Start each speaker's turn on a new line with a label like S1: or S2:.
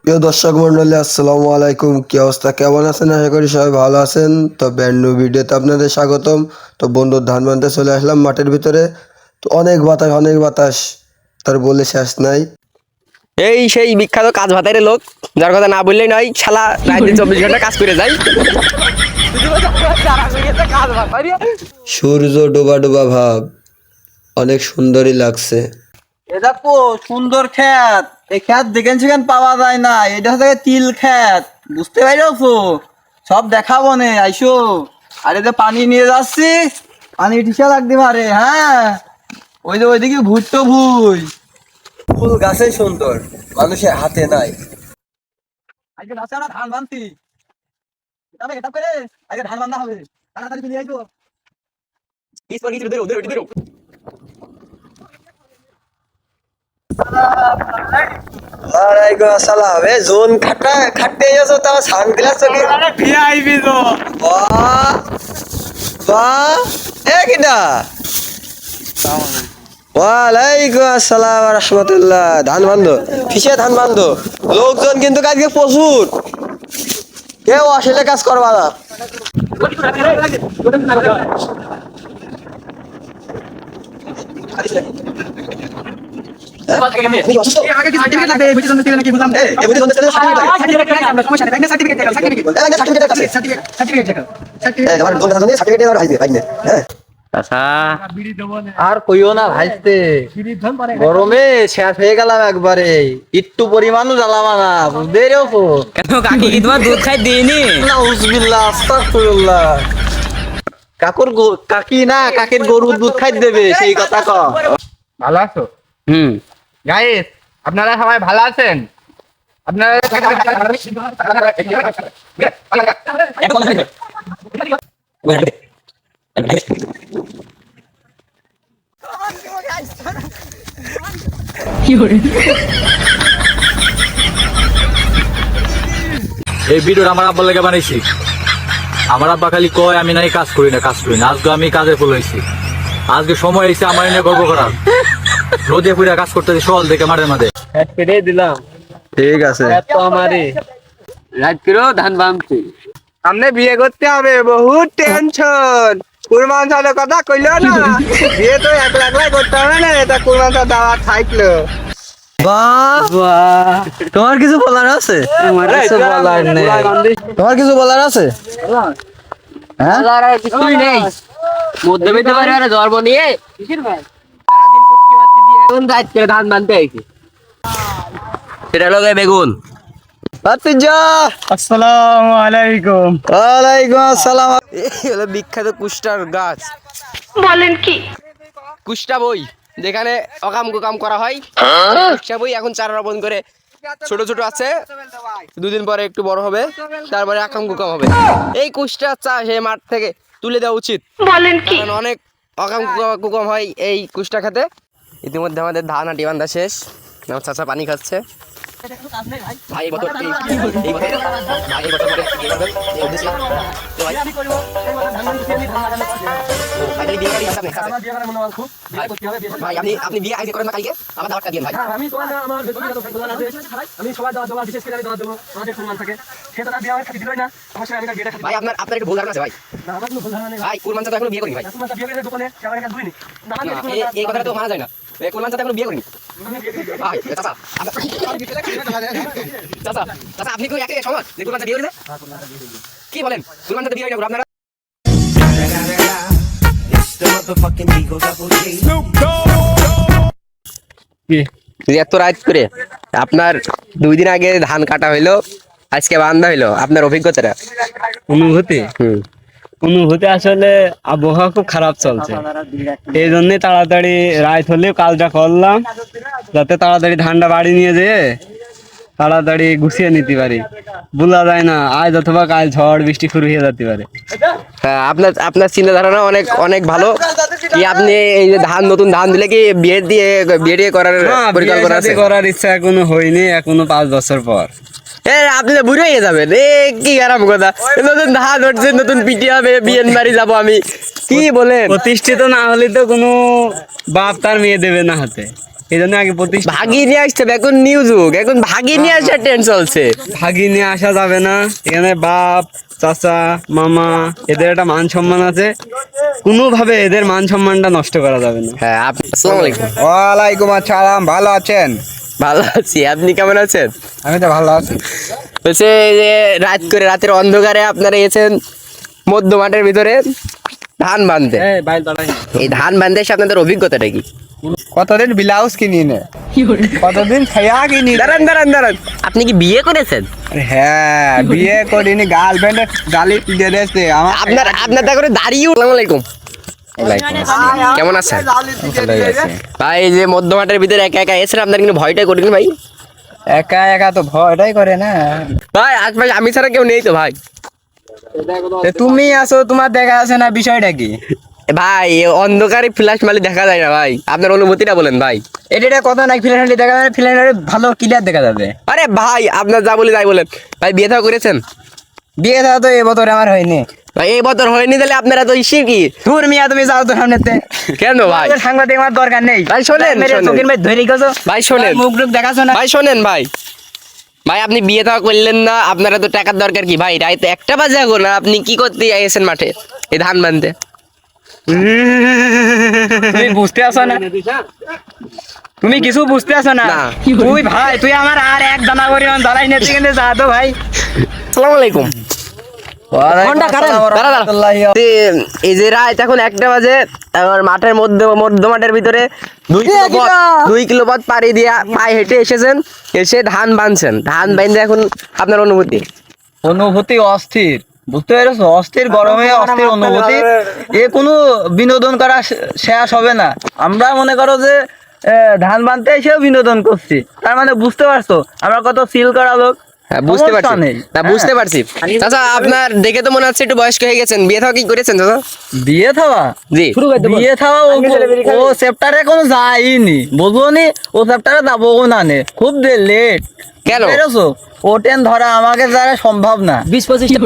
S1: প্রিয় দর্শক মন্ডলী আসসালামু আলাইকুম। কি অবস্থা? কেমন আছেন? আশা করি সবাই ভালো আছেন। তো ব্যান্ড নিউ ভিডিওতে আপনাদের স্বাগতম। তো বন্ধুর ধান বানতে চলে আসলাম মাঠের ভিতরে। তো অনেক বাতাস অনেক বাতাস। তার বলে শেষ নাই।
S2: এই সেই বিখ্যাত কাজ ভাতাইরে লোক যার কথা না বললেই নয় শালা রাতে চব্বিশ ঘণ্টা কাজ করে যায়।
S1: সূর্য ডোবা ডোবা ভাব। অনেক সুন্দরই লাগছে।
S3: এ দেখো, সুন্দর খ্যাত এই খ্যাত দেখেন সেখান পাওয়া যায় না। এটা হচ্ছে তিল খ্যাত বুঝতে পারছ? সব দেখাবো নে, আইসো। আর এতে পানি নিয়ে যাচ্ছি, পানি ঠিসা লাগতে পারে হ্যাঁ। ওই যে ওইদিকে ভুট্টো ভুই।
S1: ফুল গাছে সুন্দর, মানুষের হাতে নাই।
S3: আজকে গাছে আমরা ধান বানছি। এটা এটা করে আজকে ধান বান্ধা হবে। তাড়াতাড়ি চলে আইসো।
S1: ওয়ালাইকুম আসসালাম। এ জোন খাটা খাটতে যাচ্ছ তো সানগ্লাস চলি
S3: ভিআইপি তো।
S1: বাহ। বাহ। এ কিটা? ওয়ালাইকুম আসসালাম রহমতুল্লাহ। ধান বান্ধ। ফিসে ধান বান্ধ? লোকজন কিন্তু কাজকে প্রচুর। কেউ আসলে কাজ করবা না।
S3: আর কইও না ভাইতে গরমে শেষ হয়ে গেলাম একবারে। একটু পরিমাণও জ্বালাবা না বুঝতে
S2: কেন কাকি? তোমার দুধ খাই দিইনি।
S3: আস্তাগফিরুল্লাহ। কাকুর কাকি না কাকির গরুর দুধ খাই দেবে সেই কথা ক
S4: ভালো আছো?
S2: হুম।
S4: গাইস আপনারা সবাই ভালো আছেন? আপনারা
S5: এই ভিডিওটা আমার আব্বার লেগে বানাইছি। আমার আব্বা খালি কয় আমি নাই কাজ করি না কাজ করি না। আজকে আমি কাজে ফুল হয়েছি আজকে সময় হয়েছে আমার এনে গর্ব করার। রোদে পুরা কাজ করতেছি সকাল থেকে মাঠে। মাঠে
S2: ফিরে দিলাম।
S1: ঠিক আছে।
S2: তো আমারই। রাত ফিরো ধান বামছি।
S4: সামনে বিয়ে করতে হবে বহুত টেনশন কুরবান সালের কথা কইলো না। বিয়ে তো এক লাখ লাখ করতে হবে না এটা কুরবান দাওয়া থাকল।
S1: তোমার কিছু বলার আছে?
S3: আমার কিছু বলার নেই।
S1: তোমার কিছু বলার আছে? হ্যাঁ?
S2: কিছুই নেই। রাত করে ধান বানতে আইছি। সেটা লোক বেগুন।
S1: ভাতিজা
S3: আসসালামু আলাইকুম।
S1: ওয়ালাইকুম আসসালাম।
S2: বিখ্যাত কুষ্টার গাছ।
S6: বলেন কি?
S2: কুষ্টা বই। যেখানে অকাম কুকাম করা হয়। সবই এখন চারা রোপণ করে ছোট ছোট আছে। দুদিন পরে একটু বড় হবে তারপরে আকাম কুকাম হবে। এই কুষ্টা চাষ এই মাঠ থেকে তুলে দেওয়া উচিত।
S6: বলেন কি?
S2: অনেক অকাম কুকাম- কুকাম হয় এই কুষ্টা খেতে। ইতিমধ্যে আমাদের ধান আটি বান্ধা শেষ। আমার চাচা পানি খাচ্ছে। ভাই এই বছর এই- এই বছর ভাই এই বছর করে এই বছর এই উদ্দেশ্যে তো ভাই আমি করব এই বটল ধান আমি ধান ও, ভাই তাহলে বিয়ে বাড়ি আছে আপনার কাছে? ভাই আপনি আপনি বিয়ে আগে করেন না কালকে? আমার দাওয়াতটা দিন ভাই।
S7: আমি তোমার আমার বেতন কত প্রধান আছে আমি সবার দাওয়া দেওয়া বিশেষ করে আমি দাওয়া দেবো আমাদের সম্মান থাকে। সে তো তার বিয়ে আমার খাতি দিলই না আমার সঙ্গে আমি তার বিয়েটা
S2: ভাই আপনার আপনার একটু ভুল ধারণা আছে ভাই।
S7: না আমার কোনো ভুল ধারণা নেই।
S2: ভাই কুরবান চাচা এখনও বিয়ে করিনি ভাই।
S7: তোমার বিয়ে করে দোকানে সে আমার কাছে দুইনি না
S2: এই- কথাটা তো মানা যায় না। এই কুরবান চাচা এখনও বিয়ে করিনি। চাচা আপনি- চাচা চাচা আপনি কি একই সমাজ যে বিয়ে করেছে কি বলেন কুরবান বিয়ে করেনি আপনারা এত রাত করে আপনার দুই দিন আগে ধান কাটা হইল আজকে বান্ধা হইল আপনার অভিজ্ঞতাটা?
S8: অনুভূতি?
S2: হুম।
S8: অনুভূতি আসলে আবহাওয়া খুব খারাপ চলছে। এই জন্য তাড়াতাড়ি রাত হলেও কাজটা করলাম যাতে তাড়াতাড়ি ধানটা বাড়ি নিয়ে যেয়ে তাড়াতাড়ি গুছিয়ে নিতে পারি। বলা যায় না আজ অথবা কাল ঝড় বৃষ্টি শুরু হয়ে যেতে পারে।
S2: হ্যাঁ, আপনার আপনার চিন্তা ধারণা অনেক অনেক ভালো। কি আপনি এই যে ধান নতুন ধান দিলে কি বিয়ে দিয়ে বিয়ে করার পরিকল্পনা
S8: করার ইচ্ছা এখনও হয়নি এখনও পাঁচ বছর পর।
S2: আপনি তো বুড়ো হয়ে যাবেন। এ কি খারাপ কথা। নতুন ধান উঠছে নতুন পিটি হবে বিয়েন বাড়ি যাব আমি। কি বলেন?
S8: প্রতিষ্ঠিত না হলে তো কোনো বাপ তার মেয়ে দেবে না হাতে। এই জন্য আগে প্রতিষ্ঠা
S2: ভাগিয়ে নিয়ে আসতে হবে এখন নিউ যুগ। এখন ভাগিয়ে নিয়ে আসার ট্রেন্ড চলছে।
S8: ভাগিয়ে নিয়ে আসা যাবে না। এখানে বাপ চাচা মামা এদের একটা মান সম্মান আছে। কোনোভাবে এদের মান সম্মানটা নষ্ট করা যাবে না।
S2: হ্যাঁ আপনি আসসালামু আলাইকুম।
S4: ওয়ালাইকুম আসসালাম ভালো আছেন?
S2: ভালো আছি। আপনি কেমন আছেন?
S4: আমি তো ভালো আছি।
S2: বলছে যে রাত করে রাতের অন্ধকারে আপনারা এসেছেন মধ্য মাঠের ভিতরে ধান বাঁধতে এই ধান বাঁধতে এসে আপনাদের অভিজ্ঞতাটা কি?
S4: কতদিন ব্লাউজ কিনি নে? কতদিন ছায়া কিনি
S2: দাঁড়ান দাঁড়ান দাঁড়ান। আপনি কি বিয়ে করেছেন?
S4: হ্যাঁ বিয়ে করিনি গার্লফ্রেন্ড গালি দিয়ে দিয়েছে। আমার
S2: আপনার আপনার করে দাঁড়িয়ে আসসালামু আলাইকুম। কেমন আছেন ভাই যে মধ্য মাঠের ভিতরে একা একা এসেছেন আপনার কিন্তু ভয়টা করেন ভাই।
S4: একা একা তো ভয়টাই করে না।
S2: ভাই আশপাশে আমি ছাড়া কেউ নেই তো ভাই।
S4: তুমি আসো তোমার দেখা আছে না বিষয়টা কি?
S2: ভাই অন্ধকারে ফ্ল্যাশ মালি দেখা যায় না ভাই। আপনার অনুভূতিটা বলেন ভাই।
S4: এটা কথা নাই ফিল্টার দেখা যাবে ফিল্টার ভালো ক্লিয়ার দেখা যাবে।
S2: আরে ভাই আপনার যা বলি তাই বলেন। ভাই বিয়ে থাকা করেছেন?
S4: বিয়ে থাকা তো এবছর আমার হয়নি।
S2: ভাই এই বছর হয়নি তাহলে আপনারা তো ইসে কি?
S4: দূর মিয়া তুমি যাও তো সামনেতে।
S2: কেন ভাই?
S4: সাংবাদিক আমার দরকার নেই।
S2: ভাই শোনেন, শোনেন।
S4: মধ্যে ধরে গেছো।
S2: ভাই শোনেন।
S4: মুখ টুক দেখাছো না।
S2: ভাই শোনেন ভাই। ভাই আপনি বিয়ে থাকা করলেন না আপনারা তো টাকার দরকার কি? ভাই রাইতে একটা বাজে এখন আর আপনি কি করতে এসেছেন মাঠে? এই ধান বানতে।
S4: তুমি বুঝতে আসো না? তুমি কিছু বুঝতে আসো না?
S2: না।
S4: তুই ভাই তুই আমার আর এক দানা পরিমাণ দালাই নিতে গেলে যা তো ভাই।
S2: আসসালামু আলাইকুম ঘণ্টা কারেন দাঁড়া দাঁড়া তে, এই যে রাত এখন একটা বাজে আমার মাঠের মধ্যে মধ্য মাঠের ভিতরে দুই কিলো পথ দুই কিলো পথ পাড়ি দিয়ে পায়ে হেঁটে এসেছেন এসে ধান বানছেন। ধান বাইন্দে এখন আপনার অনুভূতি?
S3: অনুভূতি অস্থির বুঝতে পেরেছ? অস্থির গরমে অস্থির অনুভূতি। এ কোনো বিনোদন করা শেষ হবে না। আমরা মনে করো যে ধান বানতে এসেও বিনোদন করছি। তার মানে বুঝতে পারছ আমরা কত সিল করা লোক।
S2: বুঝতে পারছি। না বুঝতে
S3: হ্যাঁ।
S2: পারছি। চাচা আপনার দেখে তো মনে হচ্ছে একটু বয়স্ক হয়ে গেছেন। বিয়ে থাকা কি করেছেন চাচা?
S3: বিয়ে থাওয়া?
S2: জি।
S3: বিয়ে থাওয়া ও সেপ্টারে কোনো যায়নি। বুঝব নি ও সেপ্টারে যাব না নে। খুব লেট
S2: কেন?
S3: ও ট্রেন ধরা আমাকে যারা সম্ভব না।
S7: বিশ পঁচিশটা